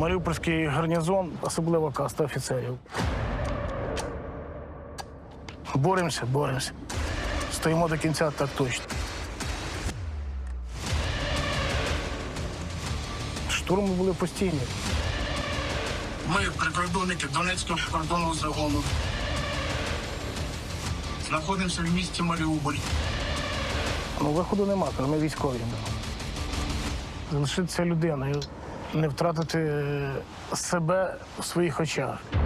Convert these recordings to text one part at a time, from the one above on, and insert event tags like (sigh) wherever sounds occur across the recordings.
Маріупольський гарнізон, особлива каста офіцерів. Боремося, боремося. Стоїмо до кінця, так точно. Штурми були постійні. Ми прикордонники Донецького кордонного загону. Знаходимося в місті Маріуполь. Ну, виходу нема, ми військові. Залишитися людиною, не втратити себе у своїх очах. –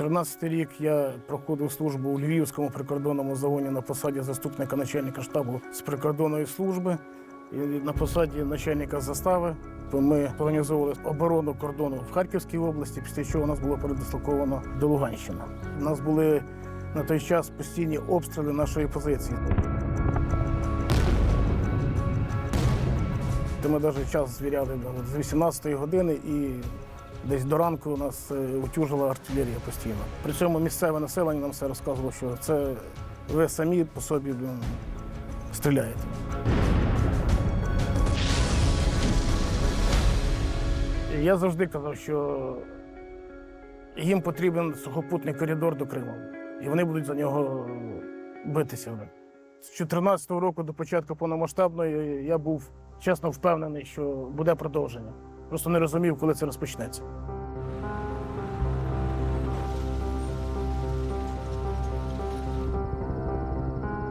14 рік я проходив службу у Львівському прикордонному загоні на посаді заступника начальника штабу з прикордонної служби і на посаді начальника застави. Ми організовували оборону кордону в Харківській області, після чого нас було передислоковано до Луганщини. У нас були на той час постійні обстріли нашої позиції. Ми навіть час звіряли з 18-ї години і десь до ранку нас е, утюжила артилерія постійно. При цьому місцеве населення нам все розказувало, що це ви самі по собі стріляєте. Я завжди казав, що їм потрібен сухопутний коридор до Криму. І вони будуть за нього битися. З 2014 року до початку повномасштабної я був чесно впевнений, що буде продовження. Просто не розумів, коли це розпочнеться.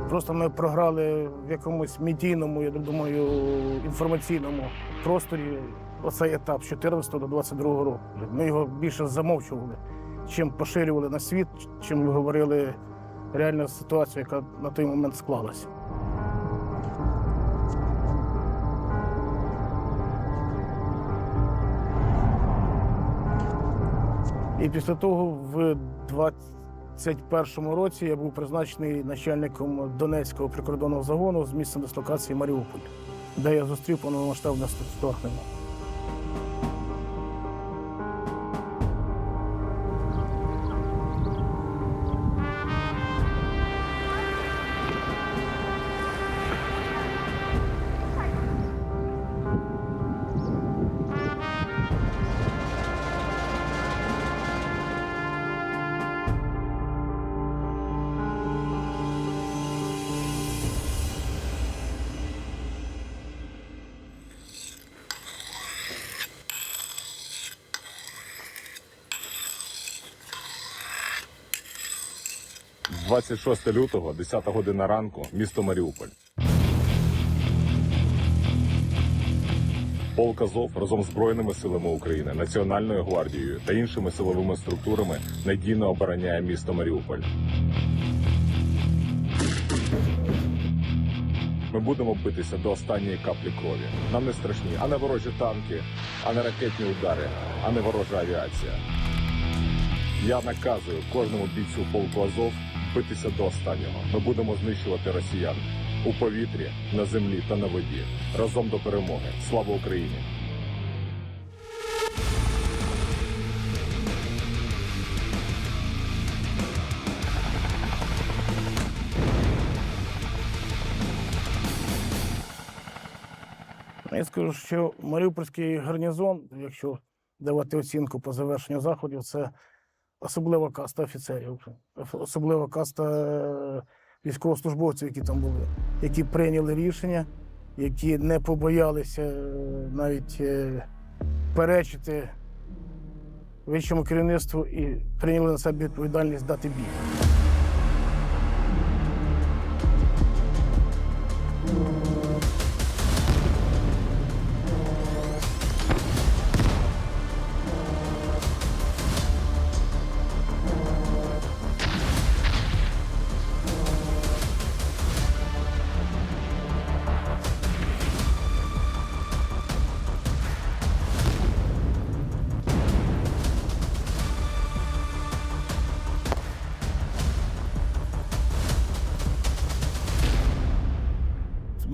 Просто ми програли в якомусь медійному, я думаю, інформаційному просторі оцей етап з 14 до 22 року. Ми його більше замовчували, чим поширювали на світ, чим говорили реальну ситуацію, яка на той момент склалася. І після того, в 21-му році, я був призначений начальником Донецького прикордонного загону з місцем дислокації Маріуполь, де я зустрів повномасштабне вторгнення. – 26 лютого, 10 година ранку, місто Маріуполь. Полк Азов разом з Збройними силами України, Національною гвардією та іншими силовими структурами надійно обороняє місто Маріуполь. Ми будемо битися до останньої каплі крові. Нам не страшні, а не ворожі танки, а не ракетні удари, а не ворожа авіація. Я наказую кожному бійцю полку Азов битися до останнього. Ми будемо знищувати росіян у повітрі, на землі та на воді. Разом до перемоги. Слава Україні! Я скажу, що Маріупольський гарнізон, якщо давати оцінку по завершенню заходів, це особлива каста офіцерів, особлива каста е, військовослужбовців, які там були, які прийняли рішення, які не побоялися е, навіть е, перечити вищому керівництву і прийняли на себе відповідальність дати бій.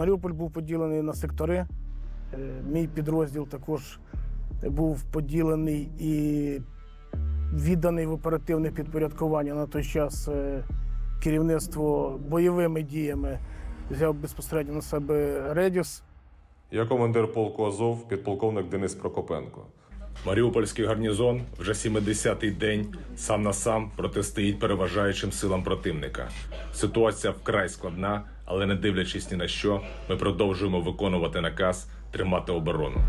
Маріуполь був поділений на сектори. Е, Мій підрозділ також був поділений і відданий в оперативне підпорядкування на той час е, керівництво бойовими діями взяв безпосередньо на себе Редіс. Я командир полку Азов, підполковник Денис Прокопенко. Маріупольський гарнізон вже 70-й день сам на сам протистоїть переважаючим силам противника. Ситуація вкрай складна, але не дивлячись ні на що, ми продовжуємо виконувати наказ тримати оборону.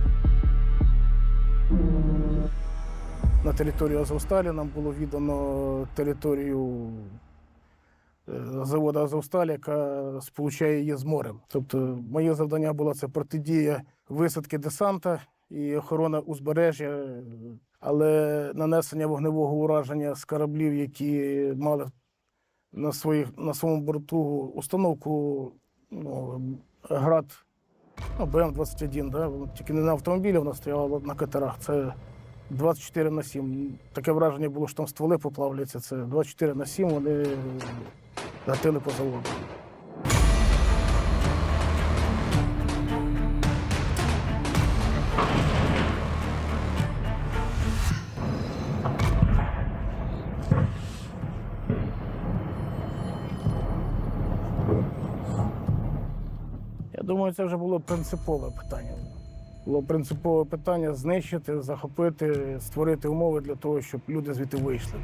на територію Азовсталі. Нам було віддано територію е, заводу Азовсталь, яка сполучає її з морем. Тобто, моє завдання було це протидія висадки десанта і охорона узбережжя, але нанесення вогневого ураження з кораблів, які мали на, своїх, на своєму борту установку ну, град ну, БМ-21, да? тільки не на автомобілі вона стояла на катерах. Це 24 на 7. Таке враження було, що там стволи поплавляться. Це 24 на 7 вони гатили по заводу. Думаю, це вже було принципове питання. Було принципове питання знищити, захопити, створити умови для того, щоб люди звідти вийшли.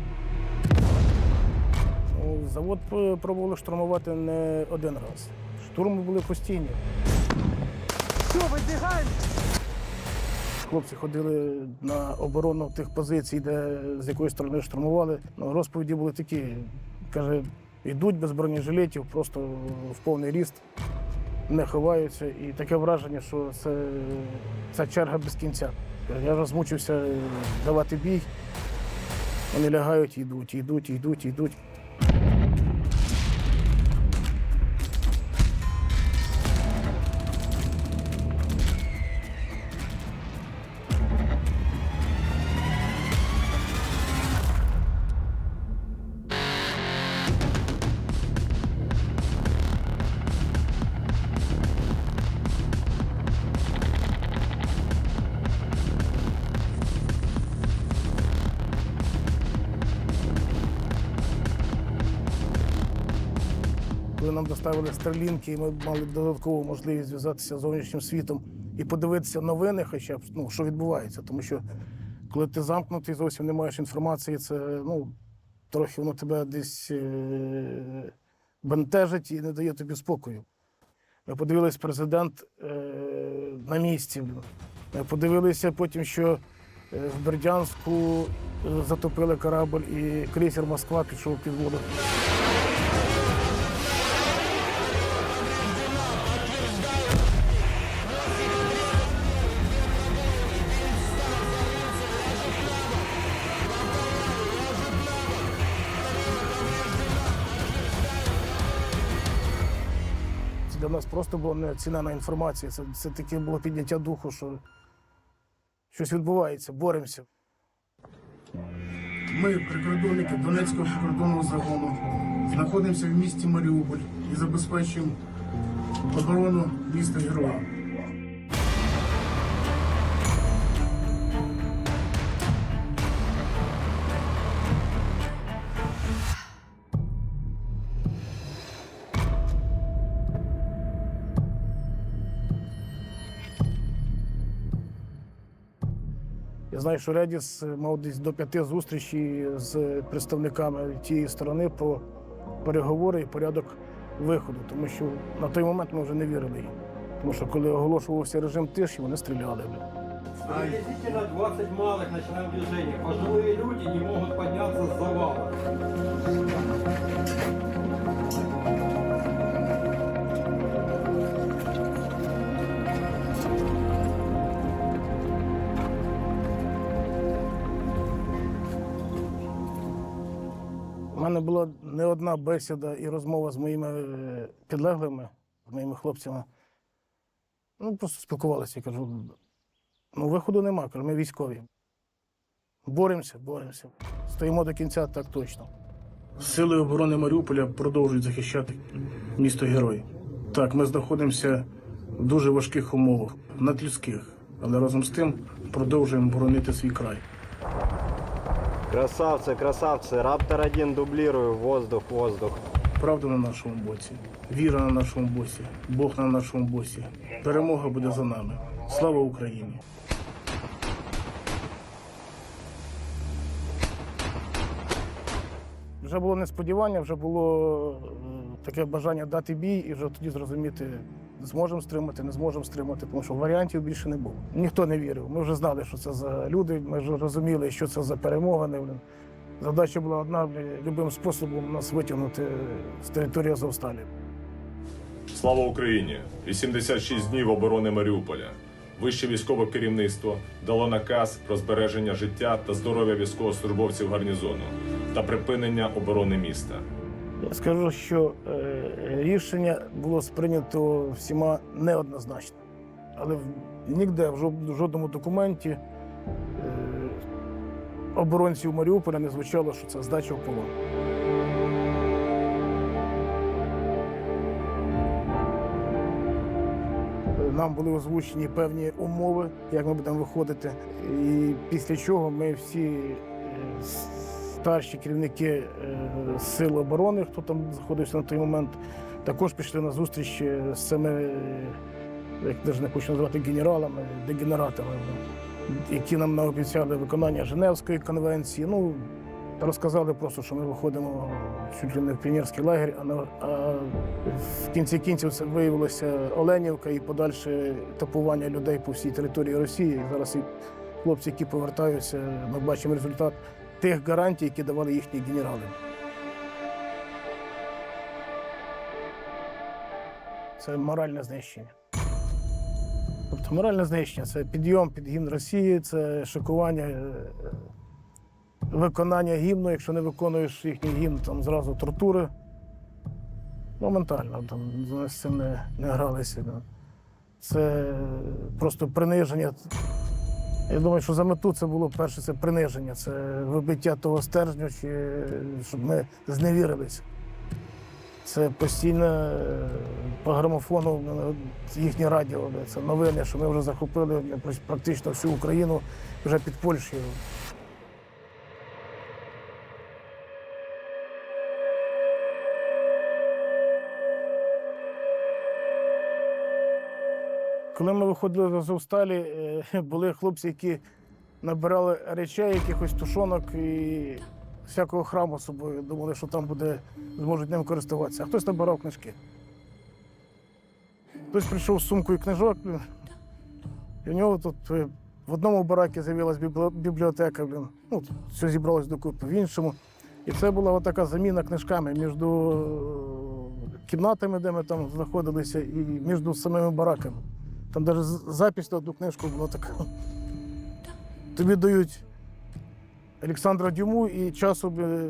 Ну, завод пробували штурмувати не один раз. Штурми були постійні. Все, выбегаем! Хлопці ходили на оборону тих позицій, де з якої сторони штурмували. Ну, розповіді були такі. Каже, йдуть без бронежилетів, просто в повний ріст, не ховаються. І таке враження, що це, це черга без кінця. Я вже давати бій. Вони лягають, йдуть, йдуть, йдуть, йдуть. Нам доставили стрілінки, і ми мали додаткову можливість зв'язатися з зовнішнім світом і подивитися новини, хоча б ну, що відбувається. Тому що коли ти замкнутий, зовсім не маєш інформації, це ну, трохи воно тебе десь е- бентежить і не дає тобі спокою. Ми подивились президент е- на місці. Ми подивилися потім, що е, в Бердянську е, затопили корабль і крейсер Москва пішов під воду. Нас просто була неоцінена інформація. Це, це таке було підняття духу, що щось відбувається, боремося. Ми, прикордонники Донецького прикордонного загону, знаходимося в місті Маріуполь і забезпечуємо оборону міста Героя. Я знаю, що Редіс мав десь до п'яти зустрічей з представниками тієї сторони про переговори і порядок виходу, тому що на той момент ми вже не вірили їм. Тому що коли оголошувався режим тиші, вони стріляли. Приблизительно 20 малых начинаем движение. Пожилые люди не могут подняться с завала. У мене була не одна бесіда і розмова з моїми е, підлеглими, з моїми хлопцями. Ну, просто спілкувалися. Я кажу, ну виходу нема, кажу, ми військові. Боремося, боремося. Стоїмо до кінця, так точно. Сили оборони Маріуполя продовжують захищати місто Герой. Так, ми знаходимося в дуже важких умовах, надлюдських, але разом з тим продовжуємо боронити свій край. Красавцы, красавцы. Раптор 1 дублирую. Воздух, воздух. Правда на нашому боці, віра на нашому боці, Бог на нашому боці. Перемога буде за нами. Слава Україні! Вже було несподівання, вже було е, таке бажання дати бій і вже тоді зрозуміти, зможемо стримати, не зможемо стримати, тому що варіантів більше не було. Ніхто не вірив. Ми вже знали, що це за люди, ми вже розуміли, що це за перемовини. Задача була одна любим способом нас витягнути з території Азовсталі. Слава Україні! 86 днів оборони Маріуполя. Вище військове керівництво дало наказ про збереження життя та здоров'я військовослужбовців гарнізону та припинення оборони міста. Скажу, що е, рішення було сприйнято всіма неоднозначно. Але ніде в жодному документі е, оборонців Маріуполя не звучало, що це здача в полон. Нам були озвучені певні умови, як ми будемо виходити. І після чого ми всі е, старші керівники е, сил оборони, хто там знаходився на той момент, також пішли на зустріч е, з цими, е, як навіть не хочу назвати генералами, дегенератами, які нам наобіцяли виконання Женевської конвенції. Ну, розказали просто, що ми виходимо чуть ли не в піонерський лагерь, а, на, а в кінці кінців це виявилося Оленівка і подальше топування людей по всій території Росії. Зараз і хлопці, які повертаються, ми бачимо результат тих гарантій, які давали їхні генерали. Це моральне знищення. Тобто моральне знищення це підйом під гімн Росії, це шокування, е, виконання гімну. Якщо не виконуєш їхній гімн, там зразу тортури. Моментально там з цим не, не гралися. Це просто приниження. Я думаю, що за мету це було перше, це приниження, це вибиття того стержню, чи, щоб ми зневірилися. Це постійно е, по грамофону е, їхнє радіо. Це новини, що ми вже захопили практично всю Україну вже під Польщею. Коли ми виходили з Азовсталі, е, (laughs) були хлопці, які набирали речей, якихось тушонок і всякого храму собою. Думали, що там буде, зможуть ним користуватися. А хтось набирав книжки. Хтось прийшов з сумкою книжок, і в нього тут е, в одному баракі з'явилась біблі- бібліотека, блін. Ну, все зібралось докупи, в іншому. І це була така заміна книжками між е, кімнатами, де ми там знаходилися, і між самими бараками. Там навіть запись на одну книжку була така. Тобі дають Олександра Дюму і часу е,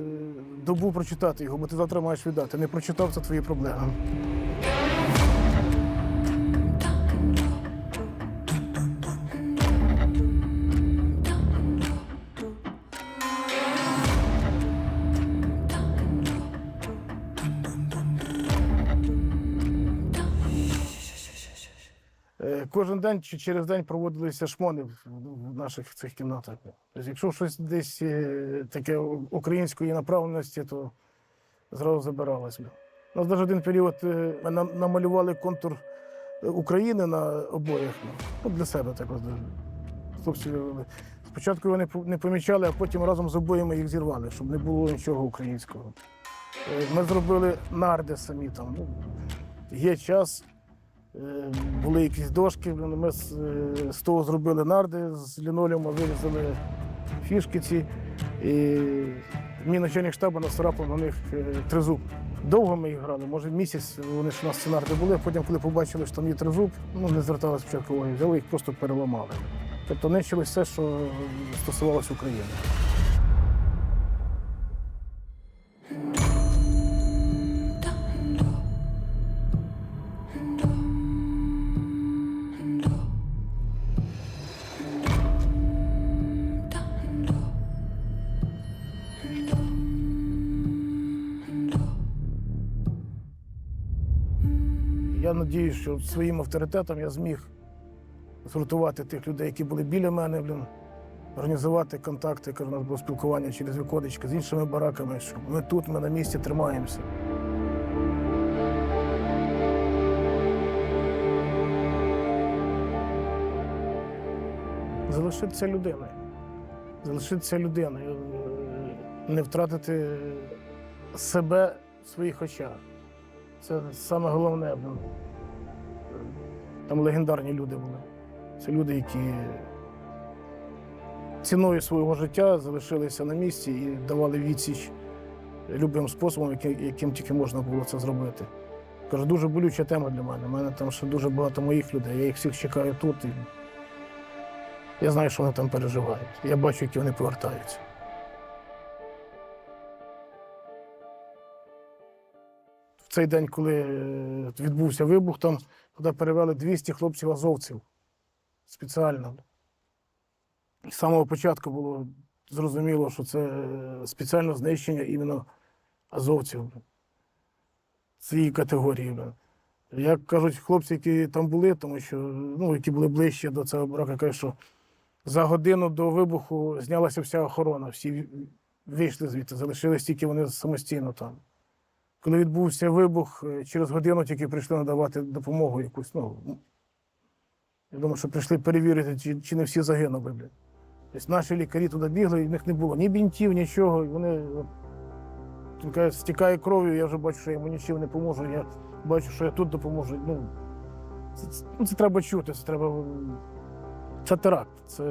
добу прочитати його, бо ти завтра маєш віддати. Не прочитав це твої проблеми. Кожен день чи через день проводилися шмони в наших цих кімнатах. Тобто, якщо щось десь е, таке української направленості, то зразу забиралося. У нас навіть один період е, ми намалювали контур е, України на обоях. Ну, для себе так ось. Хлопці, е, спочатку його не помічали, а потім разом з обоями їх зірвали, щоб не було нічого українського. Е, Ми зробили нарди самі там. Ну, є час. Е, Були якісь дошки, ми з, е, з того зробили нарди, з лінолеума вирізали фішки ці. І мій начальник штабу настрапив на них е, тризуб. Довго ми їх грали, може місяць вони ж у нас ці нарди були, потім, коли побачили, що там є тризуб, ну не звертали спочатку взяли їх просто переламали. Тобто нищили все, що стосувалося України. Я надіюсь, що своїм авторитетом я зміг згуртувати тих людей, які були біля мене, блін, організувати контакти, кажу, у нас було спілкування через виходички з іншими бараками, що ми тут, ми на місці тримаємося. Залишитися людиною. Залишитися людиною. Не втратити себе в своїх очах. Це саме головне. Там легендарні люди були. Це люди, які ціною свого життя залишилися на місці і давали відсіч любим способом, яким тільки можна було це зробити. Кажу, дуже болюча тема для мене. У мене там ще дуже багато моїх людей. Я їх всіх чекаю тут. І я знаю, що вони там переживають. Я бачу, які вони повертаються. В цей день, коли е, відбувся вибух, там туди перевели 200 хлопців-азовців спеціально. З самого початку було зрозуміло, що це е, спеціальне знищення іменно азовців. Цієї категорії. Як кажуть хлопці, які там були, тому що ну, які були ближче до цього брака, кажуть, що за годину до вибуху знялася вся охорона, всі вийшли звідти, залишились тільки вони самостійно там. Коли відбувся вибух, е, через годину тільки прийшли надавати допомогу якусь. Ну, я думаю, що прийшли перевірити, чи, чи не всі загинули. Блін. Тобто наші лікарі туди бігли, і в них не було ні бінтів, нічого. Вони каже, стікає кров'ю, я вже бачу, що я йому нічим не поможу. Я бачу, що я тут допоможу. Ну, це, це, ну, це треба чути, це треба. Це теракт. Це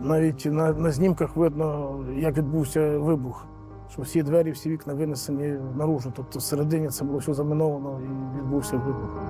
навіть на, на знімках видно, як відбувся вибух. Що всі двері, всі вікна винесені наружу. Тобто всередині це було все заміновано і відбувся вибух.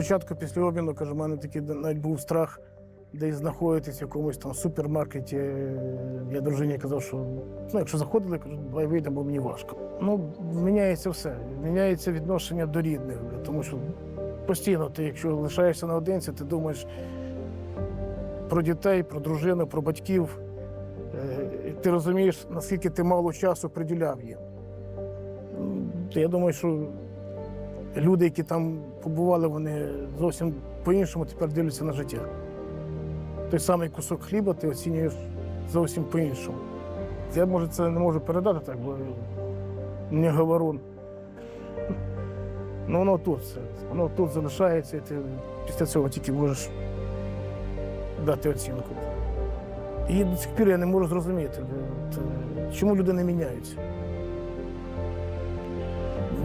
Спочатку після обміну, каже, в мене такий навіть був страх десь знаходитись в якомусь там супермаркеті. Я дружині казав, що ну, якщо заходили, кажу, давай вийдемо, бо мені важко. Ну, міняється все. Міняється відношення до рідних, тому що постійно ти, якщо лишаєшся наодинці, ти думаєш про дітей, про дружину, про батьків. Е, Ти розумієш, наскільки ти мало часу приділяв їм. Я думаю, що люди, які там побували, вони зовсім по-іншому тепер дивляться на життя. Той самий кусок хліба ти оцінюєш зовсім по-іншому. Я, може, це не можу передати так, бо не говорун. Ну, воно тут все. Воно тут залишається, і ти після цього тільки можеш дати оцінку. І до сих пір я не можу зрозуміти, чому люди не міняються.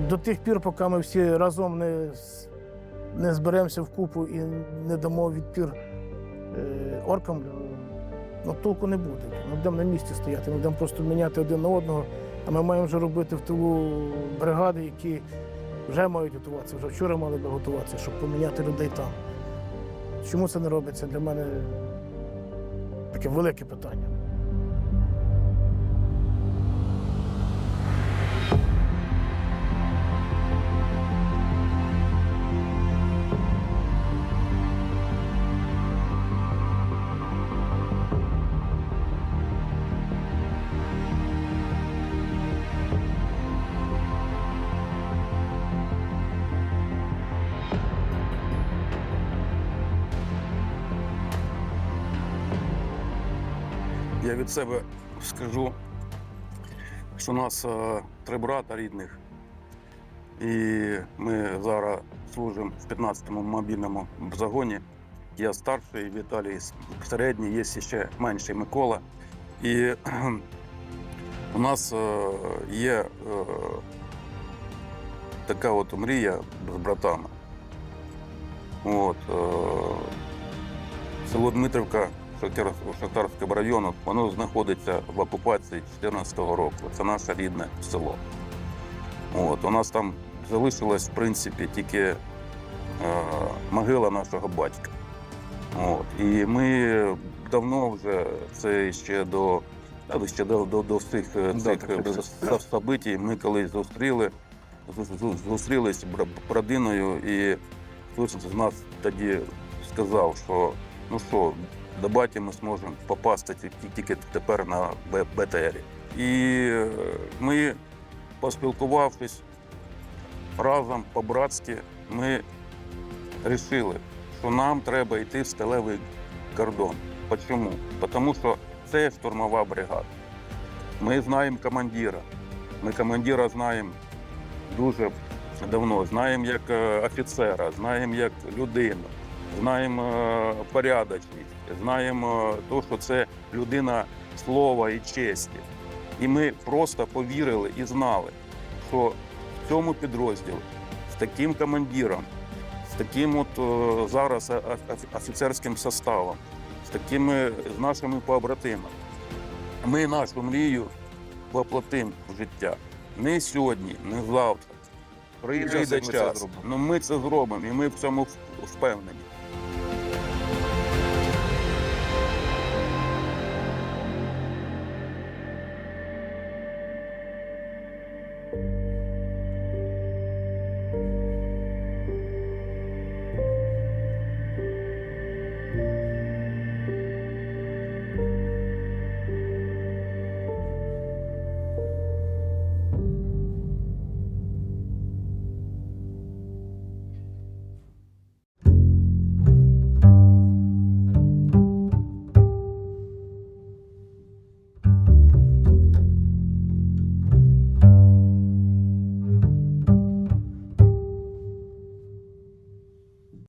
До тих пір, поки ми всі разом не, не зберемося в купу і не дамо відпір е, оркам, ну толку не буде. Ми будемо на місці стояти, ми будемо просто міняти один на одного, а ми маємо вже робити в тилу бригади, які вже мають готуватися, вже вчора мали би готуватися, щоб поміняти людей там. Чому це не робиться для мене таке велике питання. Я від себе скажу, що у нас е, три брата рідних, і ми зараз служимо в 15-му мобільному загоні. Я старший, Віталій середній, є ще менший Микола. І у нас е, є е, така от мрія з братами. От, село Дмитрівка Шахтарського району, воно знаходиться в окупації 2014 року. Це наше рідне село. От, у нас там залишилась, в принципі, тільки е, могила нашого батька. От. І ми давно вже це ще до, ще до, до, до всіх е, Да, цих е, событий ми колись зустріли, зу- зу- зустрілись з родиною, і хтось з нас тоді сказав, що ну що, до баті ми зможемо попасти тільки тепер на БТРі. І е, ми, поспілкувавшись разом по-братськи, ми вирішили, що нам треба йти в сталевий кордон. Чому? Тому що це штурмова бригада. Ми знаємо командира. Ми командира знаємо дуже давно. Знаємо як е, офіцера, знаємо як людину, знаємо е, порядочність, знаємо е, то, що це людина слова і честі. І ми просто повірили і знали, що в цьому підрозділі з таким командиром, з таким от е, зараз офіцерським составом, з такими з нашими побратимами, ми нашу мрію воплотимо в життя. Не сьогодні, не завтра. Прийде Час, зробимо. Ну ми це зробимо, і ми в цьому впевнені.